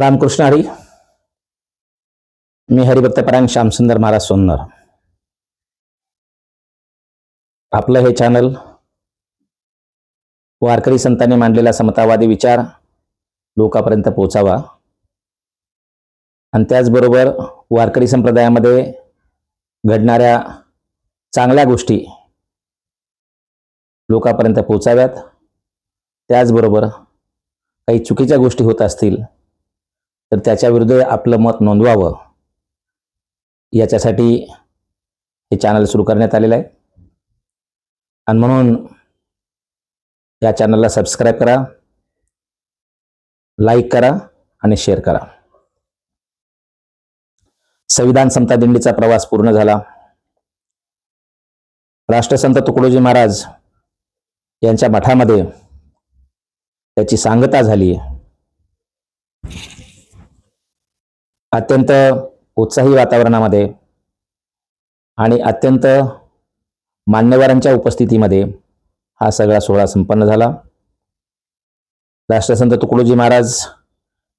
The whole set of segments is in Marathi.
रामकृष्ण हरी मी हरिभक्तपरायण श्यामसुंदर महाराज सोन्नर. आपलं हे चॅनल वारकरी संतांनी मांडलेला समतावादी विचार लोकांपर्यंत पोचावा आणि त्याचबरोबर वारकरी संप्रदायामध्ये घडणाऱ्या चांगल्या गोष्टी लोकांपर्यंत पोचाव्यात त्याचबरोबर काही चुकीच्या गोष्टी होत असतील तर त्याच्याविरुद्ध आपलं मत नोंदवावं. याच्यासाठी हे चॅनल सुरू करण्यात आलेलं आहे. आणि म्हणून या चॅनलला सबस्क्राईब करा लाईक करा आणि शेअर करा. संविधान समता दिंडीचा प्रवास पूर्ण झाला. राष्ट्रसंत तुकडोजी महाराज यांच्या मठामध्ये त्याची सांगता झाली अत्यंत उत्साही वातावरणामध्ये आणि अत्यंत मान्यवरांच्या उपस्थितीमध्ये हा सगळा सोहळा संपन्न झाला. राष्ट्रसंत तुकडोजी महाराज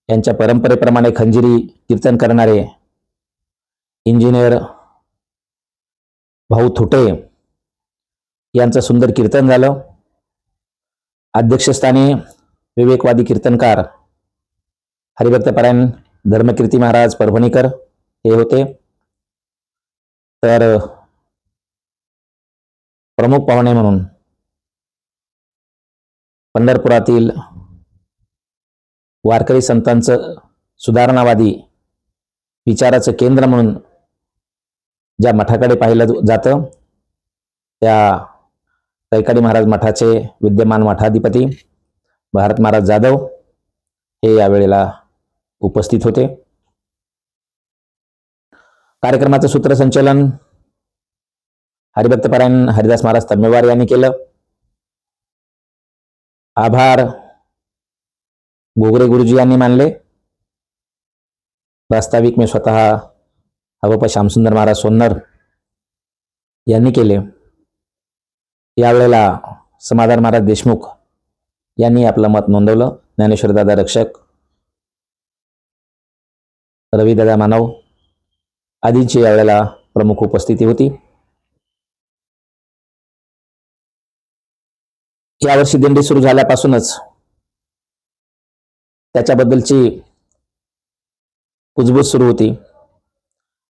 यांच्या परंपरेप्रमाणे खंजिरी कीर्तन करणारे इंजिनियर भाऊ थुटे यांचं सुंदर कीर्तन झालं. अध्यक्षस्थानी विवेकवादी कीर्तनकार हरिभक्तपरायण धर्मकीर्ती महाराज परभणीकर हे होते. तर प्रमुख पाहुणे म्हणून पंढरपुरातील वारकरी संतांचं सुधारणावादी विचाराचं केंद्र म्हणून ज्या मठाकडे पाहिलं जातं त्या कैकाडी महाराज मठाचे विद्यमान मठाधिपती भारत महाराज जाधव हे यावेळेला उपस्थित होते. कार्यक्रमाचं सूत्रसंचलन हरिभक्तपरायण हरिदास महाराज तम्मेवार यांनी केलं. आभार गोगरे गुरुजी यांनी मानले. प्रास्ताविक मी स्वतः हवप श्यामसुंदर महाराज सोन्नर यांनी केले. यावेळेला समाधान महाराज देशमुख यांनी आपलं मत नोंदवलं. ज्ञानेश्वरदादा रक्षक रविदादा मानव आदींची यावेळेला प्रमुख उपस्थिती होती. यावर्षी दिंडी सुरू झाल्यापासूनच त्याच्याबद्दलची कुजबूज सुरू होती.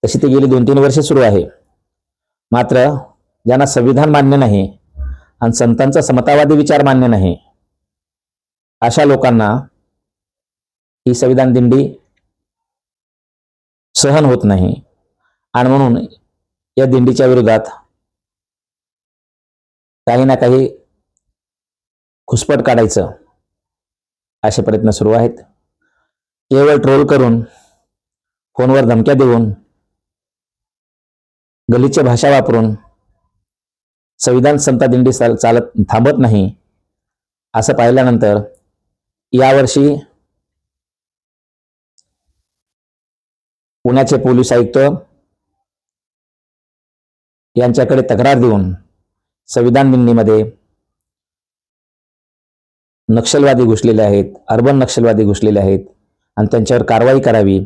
तशी ती गेली दोन तीन वर्षे सुरू आहे. मात्र ज्यांना संविधान मान्य नाही आणि संतांचा समतावादी विचार मान्य नाही अशा लोकांना ही संविधान दिंडी सहन होत नाही. आणि म्हणून या दिंडीच्या विरोधात काही ना काही खुसपट काढायचं असे प्रयत्न सुरू आहेत. केवळ ट्रोल करून फोनवर धमक्या देऊन गलीच्या भाषा वापरून संविधान संता दिंडी चाल चालत थांबत नाही असं पाहिल्यानंतर यावर्षी पुण्याचे पोलीस आयुक्त यांच्याकडे तक्रार देऊन संविधान दिंडीमध्ये नक्षलवादी घुसलेले आहेत अर्बन नक्षलवादी घुसलेले आहेत आणि त्यांच्यावर कारवाई करावी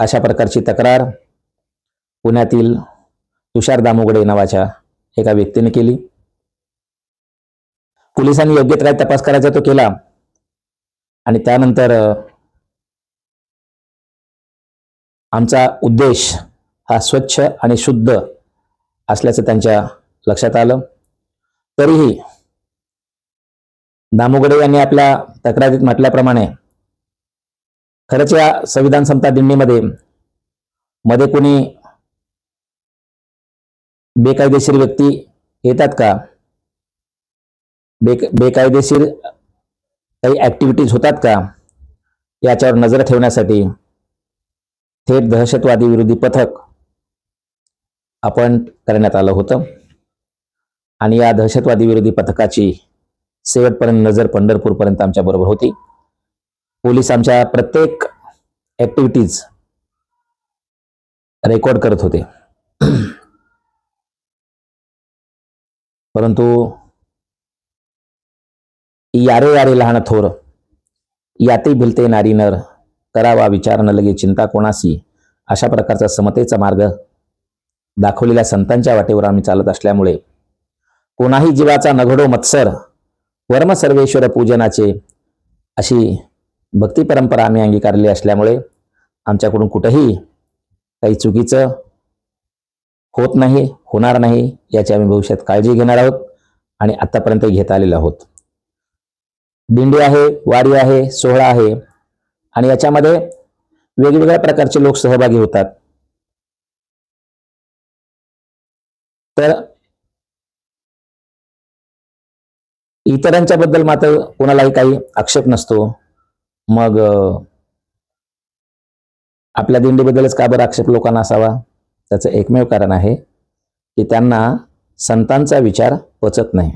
अशा प्रकारची तक्रार पुण्यातील तुषार दामोगडे नावाच्या एका व्यक्तीने केली. पोलिसांनी योग्य काय तपास करायचा तो केला आणि त्यानंतर आमचा उद्देश हा स्वच्छ आणि शुद्ध असल्याचं त्यांच्या लक्षात आलं. तरीही दामोगडे यांनी आपल्या तक्रारीत म्हटल्याप्रमाणे खरंच या संविधान समता दिंडीमध्ये मध्ये कोणी बेकायदेशीर व्यक्ती येतात का? बे बेकायदेशीर काही ऍक्टिव्हिटीज होतात का? याच्यावर नजर ठेवण्यासाठी थेट दहशतवादी विरोधी पथक आपण करण्यात आलं होतं. आणि या दहशतवादी विरोधी पथकाची शेवटपर्यंत नजर पंढरपूरपर्यंत आमच्या बरोबर होती. पोलीस आमच्या प्रत्येक ऍक्टिव्हिटीज रेकॉर्ड करत होते. परंतु यारे यारे लहान थोर याते भिलते नारी नर करावा विचार न लगे चिंता कोणासी अशा प्रकारचा समतेचा मार्ग दाखवलेल्या संतांच्या वाटेवर आम्ही चालत असल्यामुळे कोणाही जीवाचा नघडो मत्सर वर्म सर्वेश्वर पूजनाचे अशी भक्ती परंपरा आम्ही अंगीकारली असल्यामुळे आमच्याकडून कुठंही काही चुकीचं होत नाही होणार नाही याची आम्ही भविष्यात काळजी घेणार आहोत आणि आतापर्यंत घेत आलेलो आहोत. दिंडी आहे वारी आहे सोहळा आहे आणि याच्यामध्ये वेगवेगळ्या प्रकारचे लोक सहभागी होतात. तर इतरांच्या बद्दल मात्र कोणालाही काही आक्षेप नसतो. मग आपल्या दिंडीबद्दलच का बरं आक्षेप लोकांना असावा? त्याचं एकमेव कारण आहे की त्यांना संतांचा विचार पचत नाही.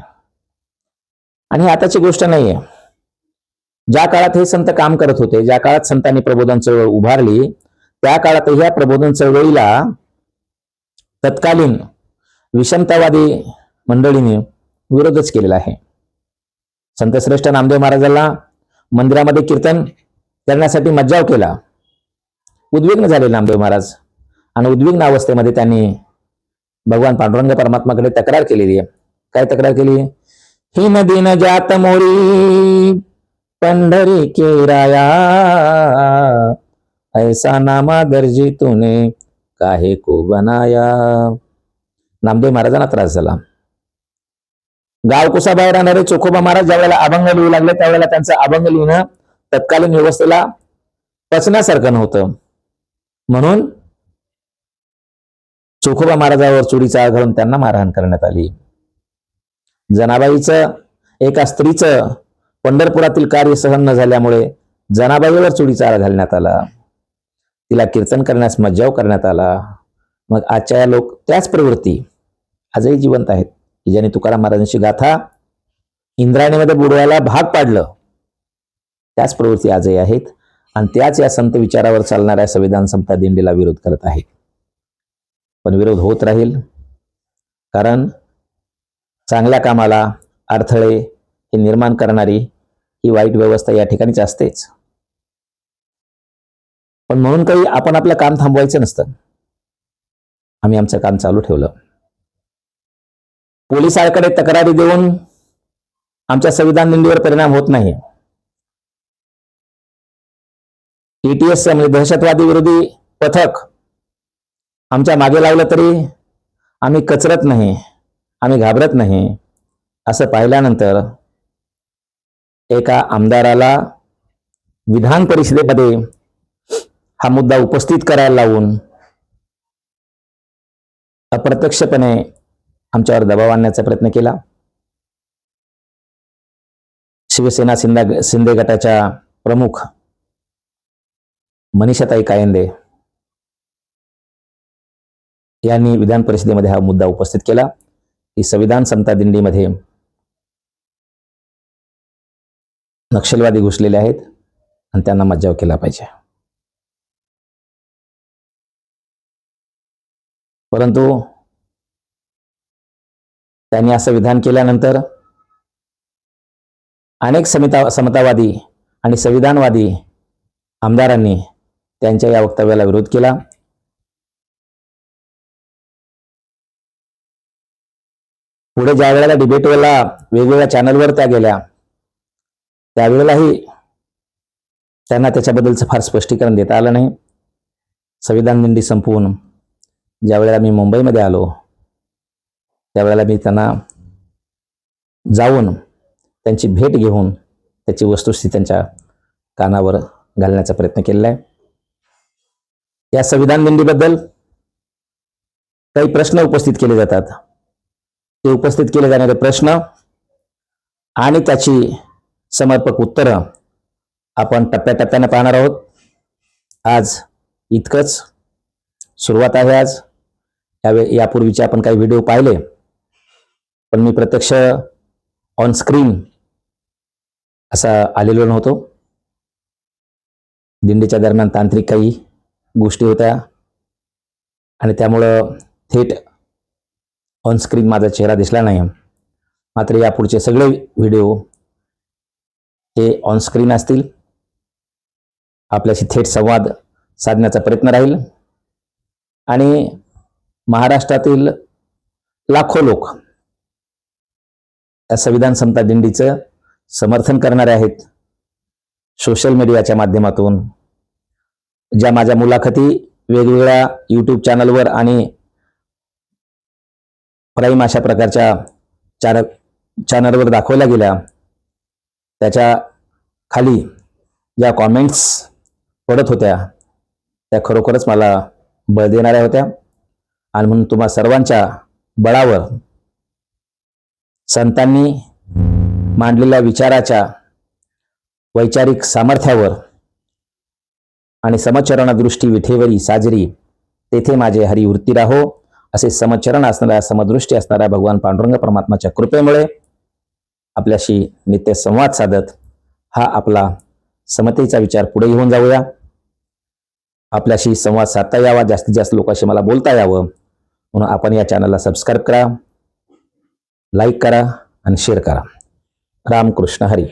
आणि आताची गोष्ट नाहीये. ज्या काळात हे संत काम करत होते ज्या काळात संतांनी प्रबोधन चळवळ उभारली त्या काळात ह्या प्रबोधन चळवळीला तत्कालीन विषमतावादी मंडळीने विरोधच केलेला आहे. संतश्रेष्ठ नामदेव महाराजांना मंदिरामध्ये कीर्तन करण्यासाठी मज्जाव केला. उद्विग्न झाले नामदेव महाराज आणि उद्विग्न अवस्थेमध्ये त्यांनी भगवान पांडुरंग परमात्माकडे तक्रार केलेली आहे. काय तक्रार केली? ही दिन जात मोरी पंढरी के राया ऐसा नामा दर्जी तूने काहे को बनाया. नामदेव महाराजांना त्रास झाला. गाव कुसाबाहेर राहणारे चोखोबा महाराज ज्यावेळेला अभंग लिहू लागले त्यावेळेला त्यांचं अभंग लिहिणं तत्कालीन व्यवस्थेला पचण्यासारखं नव्हतं. म्हणून चोखोबा महाराजावर चुरीचा घालून त्यांना मारहाण करण्यात आली. जनाबाईचं एका स्त्रीचं पंढरपुरातील कार्य सहन न झाल्यामुळे जनाबाईवर चुडीचारा घालण्यात आला. तिला कीर्तन करण्यास मज्जाव करण्यात आला. मग आजच्या या लोक त्याच प्रवृत्ती आजही जिवंत आहेत. की ज्याने तुकाराम महाराजांची गाथा इंद्रायणीमध्ये बुडवायला भाग पाडलं. त्याच प्रवृत्ती आजही आहेत. आणि त्याच या संत विचारावर चालणाऱ्या संविधान समता दिंडीला विरोध करत आहेत. पण विरोध होत राहील. कारण चांगल्या कामाला अडथळे हे निर्माण करणारी ही वाईट व्यवस्था या ठिकाणीच असतेच. पण म्हणून काही आपण आपलं काम थांबवायचं नसतं. आम्ही आमचं काम चालू ठेवलं. पोलिसांकडे तक्रारी देऊन आमच्या संविधान दिंडीवर परिणाम होत नाही. ईटीएस म्हणजे दहशतवादी विरोधी पथक आमच्या मागे लावलं तरी आम्ही कचरत नाही आम्ही घाबरत नाही असं पाहिल्यानंतर एका आमदाराला विधान परिषदेमध्ये हा मुद्दा उपस्थित करायला लावून अप्रत्यक्षपणे आमच्यावर दबाव आणण्याचा प्रयत्न केला. शिवसेना सिंदा शिंदे गटाच्या प्रमुख मनीषाताई कायंदे यांनी विधान परिषदेमध्ये हा मुद्दा उपस्थित केला. की संविधान समता दिंडीमध्ये नक्षलवादी घुसलेले आहेत आणि त्यांना मज्जाव केला पाहिजे. परंतु त्यांनी असं विधान केल्यानंतर अनेक समिता समतावादी आणि संविधानवादी आमदारांनी त्यांच्या या वक्तव्याला विरोध केला. पुढे ज्या वेळेला डिबेटवरला वेगवेगळ्या चॅनलवर त्या गेल्या त्यावेळेलाही त्यांना त्याच्याबद्दलचं फार स्पष्टीकरण देता आलं नाही. संविधान दिंडी संपवून ज्यावेळेला मी मुंबईमध्ये आलो त्यावेळेला मी त्यांना जाऊन त्यांची भेट घेऊन त्याची वस्तुस्थिती त्यांच्या कानावर घालण्याचा प्रयत्न केलेला आहे. या संविधान दिंडीबद्दल काही प्रश्न उपस्थित केले जातात. ते उपस्थित केले जाणारे प्रश्न आणि त्याची समर्पक उत्तरं आपण टप्प्याटप्प्याने पाहणार आहोत. आज इतकंच. सुरुवात आहे आज. यावे यापूर्वीचे आपण काही व्हिडिओ पाहिले. पण मी प्रत्यक्ष ऑन स्क्रीन असा आलेलो नव्हतो. दिंडीच्या दरम्यान तांत्रिक काही गोष्टी होत्या. आणि त्यामुळं थेट ऑन स्क्रीन माझा चेहरा दिसला नाही. मात्र यापुढचे सगळे व्हिडिओ हे ऑन स्क्रीन असतील. आपल्याशी थेट संवाद साधण्याचा प्रयत्न राहील. आणि महाराष्ट्रातील लाखो लोक या संविधान समता दिंडीचं समर्थन करणारे आहेत. सोशल मीडियाच्या माध्यमातून. ज्या माझ्या मुलाखती वेगवेगळ्या यूट्यूब चॅनलवर आणि प्राईम अशा प्रकारच्या चार चॅनलवर दाखवल्या गेल्या. त्याच्याखाली ज्या कॉमेंट्स पडत होत्या त्या खरोखरच मला बळ देणाऱ्या होत्या. आणि म्हणून तुम्हा सर्वांच्या बळावर संतांनी मांडलेल्या विचाराच्या वैचारिक सामर्थ्यावर आणि समचरणदृष्टी विठेवरी साजरी तेथे माझे हरिवृत्ती राहो असे समचरण असणाऱ्या समदृष्टी असणाऱ्या भगवान पांडुरंग परमात्माच्या कृपेमुळे आपल्याशी नित्य संवाद साधत हा आपला समतेचा विचार पुढे घेऊन जाऊया. आपल्याशी संवाद साधता यावा जास्तीत जास्त लोकांशी मला बोलता यावं म्हणून आपण या चॅनलला सबस्क्राईब करा लाईक करा आणि शेअर करा. रामकृष्ण हरी.